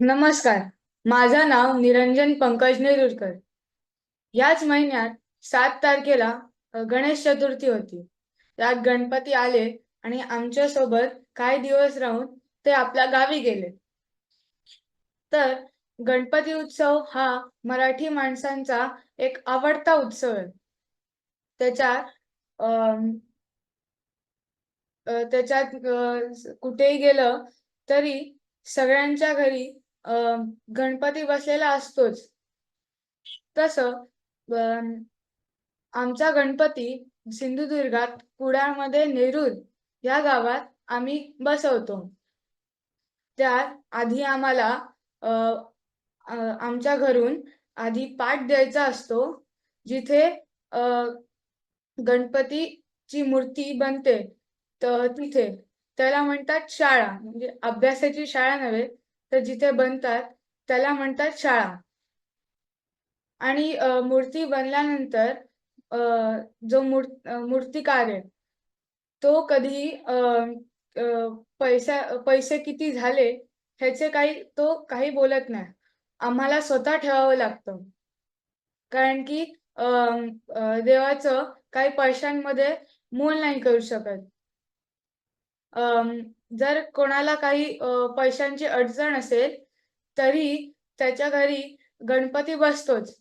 नमस्कार. माझं नाव निरंजन पंकज नेरुरकर याच महिन्यात सात तारखेला गणेश चतुर्थी होती. त्यात गणपती आले आणि आमच्यासोबत काही दिवस राहून ते आपल्या गावी गेले. तर गणपती उत्सव हा मराठी माणसांचा एक आवडता उत्सव आहे. त्याच्यात त्याच्यात कुठेही गेलं तरी सगळ्यांच्या घरी गणपती बसलेला असतोच. तस आमचा गणपती सिंधुदुर्गात कुडाळमध्ये नेरूर या गावात आम्ही बसवतो. त्यात आधी आम्हाला आमच्या घरून आधी पाठ द्यायचा असतो जिथे गणपतीची मूर्ती बनते. तर तिथे त्याला म्हणतात शाळा म्हणजे अभ्यासाची शाळा नव्हे तर जिथे बनतात त्याला म्हणतात शाळा. आणि मूर्ती बनल्यानंतर अ, जो मूर् मूर्तिकार आहे तो कधी पैसा पैसे किती झाले ह्याचे काही तो काही बोलत नाही. आम्हाला स्वतः ठेवावं लागतं. कारण की अ, देवाचं काही पैशांमध्ये मोल नाही करू शकत. जर कोणाला काही पैशांची अडचण असेल तरी त्याच्या घरी गणपती बसतोच.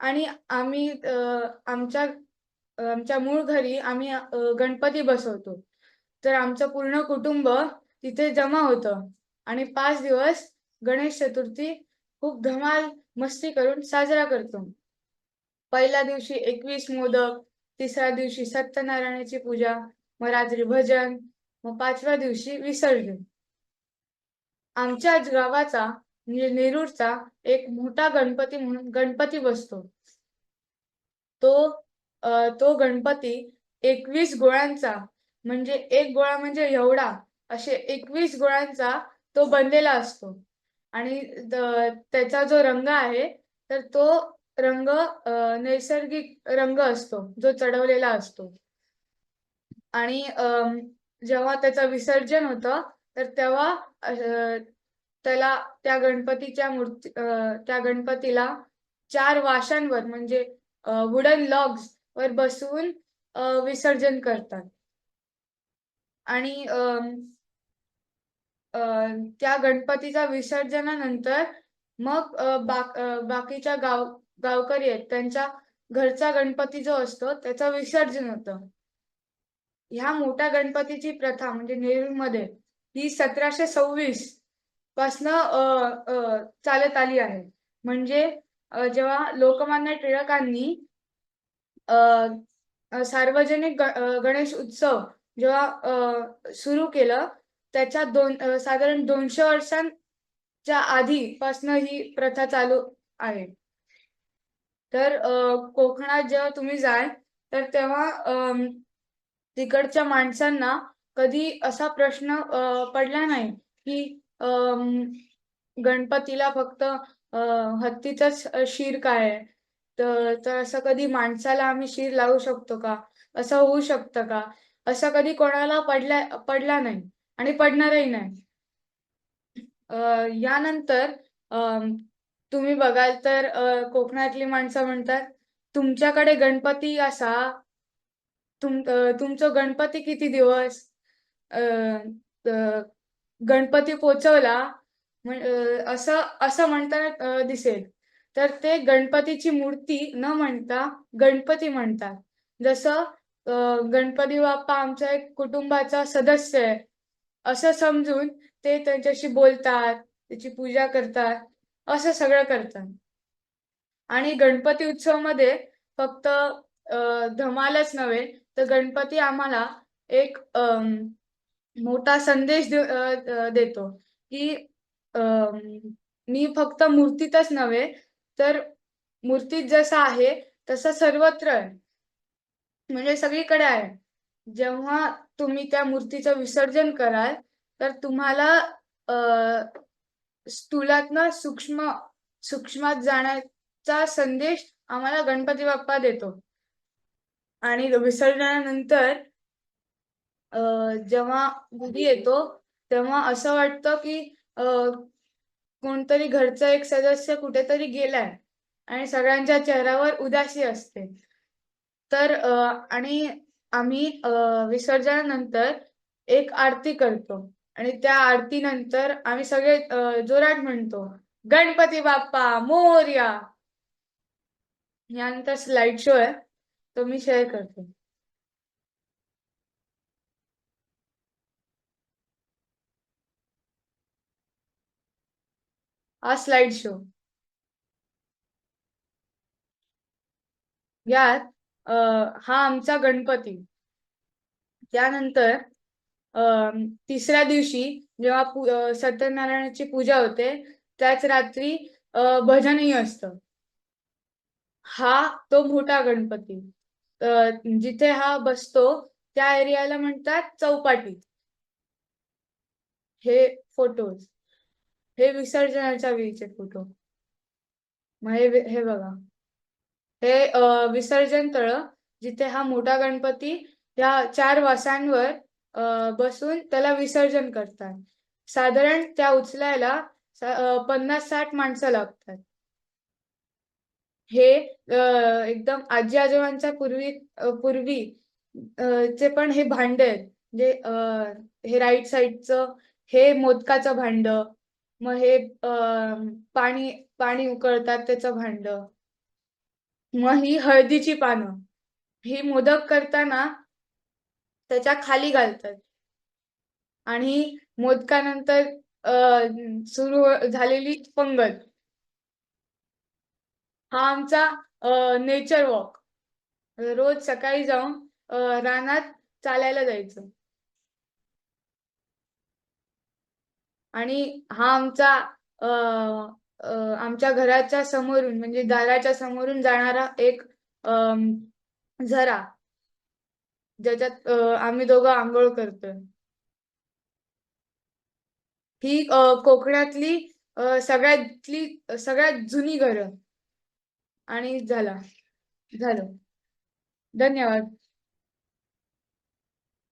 आणि आम्ही आमच्या आमच्या मूळ घरी आम्ही गणपती बसवतो. तर आमचं पूर्ण कुटुंब तिथे जमा होतं. आणि पाच दिवस गणेश चतुर्थी खूप धमाल मस्ती करून साजरा करतो. पहिल्या दिवशी एकवीस मोदक तिसऱ्या दिवशी सत्यनारायणाची पूजा मग रात्री भजन मग पाचव्या दिवशी विसर्जन. आमच्या गावाचा म्हणजे नेरूरचा एक मोठा गणपती म्हणून गणपती बसतो. तो तो गणपती एकवीस गोळ्यांचा म्हणजे एक गोळा म्हणजे एवढा असे एकवीस गोळ्यांचा तो बनलेला असतो. आणि त्याचा जो रंग आहे तर तो रंग नैसर्गिक रंग असतो जो चढवलेला असतो. आणि जेव्हा त्याचं विसर्जन होतं तर तेव्हा त्याला त्या गणपतीच्या मूर्ती त्या गणपतीला चार वाशांवर म्हणजे वुडन लॉग्स वर बसवून विसर्जन करतात. आणि त्या गणपतीच्या विसर्जनानंतर मग बाक बाकीच्या गाव गावकरी आहेत त्यांच्या घरचा गणपती जो असतो त्याचं विसर्जन होतं. ह्या मोठ्या गणपतीची प्रथा म्हणजे नेरूरमध्ये ही सतराशे सव्वीस पासन अ, चालत आली आहे. म्हणजे जेव्हा लोकमान्य टिळकांनी सार्वजनिक गणेश उत्सव जेव्हा सुरू केलं त्याच्या दोन साधारण दोनशे वर्षांच्या आधीपासनं ही प्रथा चालू आहे. तर कोकणात जेव्हा तुम्ही जाल तर तेव्हा अं, तिकडच्या माणसांना कधी असा प्रश्न पडला नाही, की गणपतीला फक्त हत्तीचाच हत्तीचंच शिर काय आहे? तर तर असं कधी माणसाला आम्ही शिर लावू शकतो का? असं होऊ शकतं का? असं कधी कोणाला पडला पडला नाही आणि पडणारही नाही. यानंतर तुम्ही बघाल तर कोकणातली माणसं म्हणतात, "तुमच्याकडे गणपती असा, तुम तुमचं गणपती किती दिवस?" गणपती पोचवला असं असं म्हणताना दिसेल. तर ते गणपतीची मूर्ती न म्हणता गणपती म्हणतात. जसं गणपती बाप्पा आमचा एक कुटुंबाचा सदस्य आहे, असं समजून ते त्यांच्याशी बोलतात, त्याची पूजा करतात, असं सगळं करतात. आणि गणपती उत्सवामध्ये फक्त धमालच नव्हे, तर गणपती आम्हाला एक अं, मोठा संदेश देतो, की अं, मी फक्त मूर्तीतच नव्हे, तर मूर्तीत जसं आहे, तसं सर्वत्र आहे. म्हणजे सगळीकडे आहे. जेव्हा तुम्ही त्या मूर्तीचं विसर्जन कराल, तर तुम्हाला अ, स्थूलातनं सूक्ष्म सूक्ष्मात जाण्याचा संदेश आम्हाला गणपती बाप्पा देतो. आणि विसर्जनानंतर जेव्हा घरी येतो, तेव्हा असं वाटतं, की कोणतरी घरचा एक सदस्य कुठेतरी गेलाय आणि सगळ्यांच्या चेहऱ्यावर उदासी असते. तर आणि आम्ही विसर्जनानंतर एक आरती करतो आणि त्या आरतीनंतर आम्ही सगळे जोराट जोरात म्हणतो, "गणपती बाप्पा मोर्या यानंतर स्लाईड शो आहे, तो मी शेअर करते. हा स्लाइड शो. यात हा आमचा गणपती. त्यानंतर तिसऱ्या दिवशी जेव्हा सत्यनारायणाची पूजा होते, त्याच रात्री भजनही असतं. हा तो मोठा गणपती. जिथे हा बसतो त्या एरियाला म्हणतात चौपाटी. हे फोटोज. हे विसर्जनाच्या वेळीचे फोटो. मग हे बघा. हे विसर्जन तळ जिथे हा मोठा गणपती या चार वासांवर बसून त्याला विसर्जन करतात. साधारण त्या उचलायला पन्नास साठ माणसं लागतात. हे एकदम आजी-आजोबांच्या पूर्वी पूर्वी चे पण हे भांड आहेत. म्हणजे हे राईट साइडचं हे मोदकाचं भांड मग हे अ, पाणी पाणी उकळतात त्याचं भांड मग ही हळदीची पानं. ही मोदक करताना त्याच्याखाली घालतात. आणि मोदकानंतर सुरू झालेली पंगत. हा आमचा नेचर वॉक. रोज सकाळी जाऊन रानात चालायला जायचं. आणि हा आमचा आमच्या घराच्या समोरून म्हणजे दाराच्या समोरून जाणारा एक झरा. ज्याच्यात आम्ही दोघं आंघोळ करतोय. ही कोकणातली सगळ्यातली सगळ्यात जुनी घरं. आणि झाला. झालं. धन्यवाद.